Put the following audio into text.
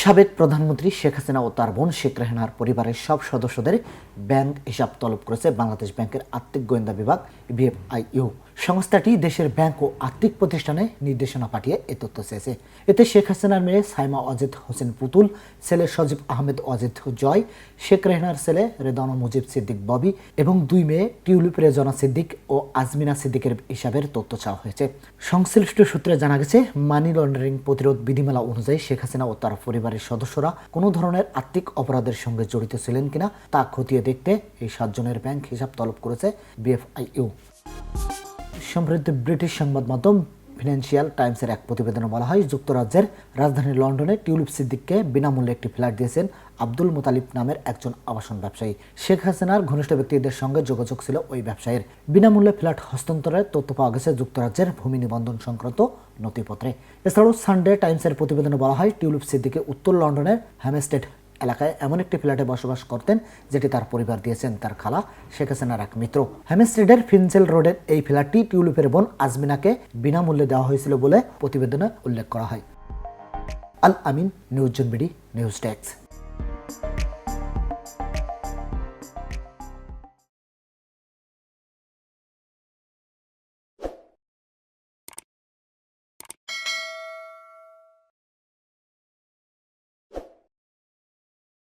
সাবেক প্রধানমন্ত্রী শেখ হাসিনা ও তার বোন শেখ রেহানার পরিবারের সব সদস্যদের ব্যাংক হিসাব তলব করেছে বাংলাদেশ ব্যাংকের আর্থিক গোয়েন্দা বিভাগ, বিএফআইইউ। সংস্থাটি দেশের ব্যাংক ও আর্থিক প্রতিষ্ঠানে নির্দেশনা পাঠিয়ে এ তথ্য চেয়েছে। এতে শেখ হাসিনার মেয়ে সাইমা অজিত হোসেন পুতুল, ছেলে সজীব আহমেদ অজিত জয়, শেখ রেহনার ছেলে রেদানা মুজিব সিদ্দিক ববি এবং দুই মেয়ে টিউলিপ রেজনা সিদ্দিক ও আজমিনা সিদ্দিকের হিসাবের তথ্য চাওয়া হয়েছে। সংশ্লিষ্ট সূত্রে জানা গেছে, মানি লন্ডারিং প্রতিরোধ বিধিমালা অনুযায়ী শেখ হাসিনা ও তার পরিবারের সদস্যরা কোনো ধরনের আর্থিক অপরাধের সঙ্গে জড়িত ছিলেন কিনা তা খতিয়ে দেখতে এই সাতজনের ব্যাংক হিসাব তলব করেছে বিএফআইইউ। সম্প্রতি ব্রিটিশ সংবাদ মাধ্যম ফিনান্সিয়াল টাইমসের এক প্রতিবেদনে বলা হয়, যুক্তরাজ্যের রাজধানী লন্ডনে টিউলিপ সিদ্দিককে বিনামূল্যে একটি ফ্ল্যাট দিয়েছেন আব্দুল মোতালিব নামের একজন আবাসন ব্যবসায়ী। শেখ হাসিনার ঘনিষ্ঠ ব্যক্তিদের সঙ্গে যোগাযোগ ছিল ওই ব্যবসায়ীর। বিনামূল্যে ফ্ল্যাট হস্তান্তরের তথ্য পাওয়া গেছে যুক্তরাজ্যের ভূমি নিবন্ধন সংক্রান্ত নথিপত্রে। এছাড়াও সানডে টাইমসের প্রতিবেদনে বলা হয়, টিউলিপ সিদ্দিকে উত্তর লন্ডনের হ্যামস্টেড এলাকায় এমন একটি ফ্ল্যাটে বসবাস করতেন যেটি তার পরিবার দিয়েছেন তার খালা শেখ হাসিনার এক মিত্র। হেমিস্ট্রিডের ফিনসেল রোডের এই ফ্ল্যাটটি টিউলিপের বোন আজমিনাকে বিনামূল্যে দেওয়া হয়েছিল বলে প্রতিবেদনে উল্লেখ করা হয়। আল আমিন, নিউজ জনবিডি নিউজ ডেস্ক।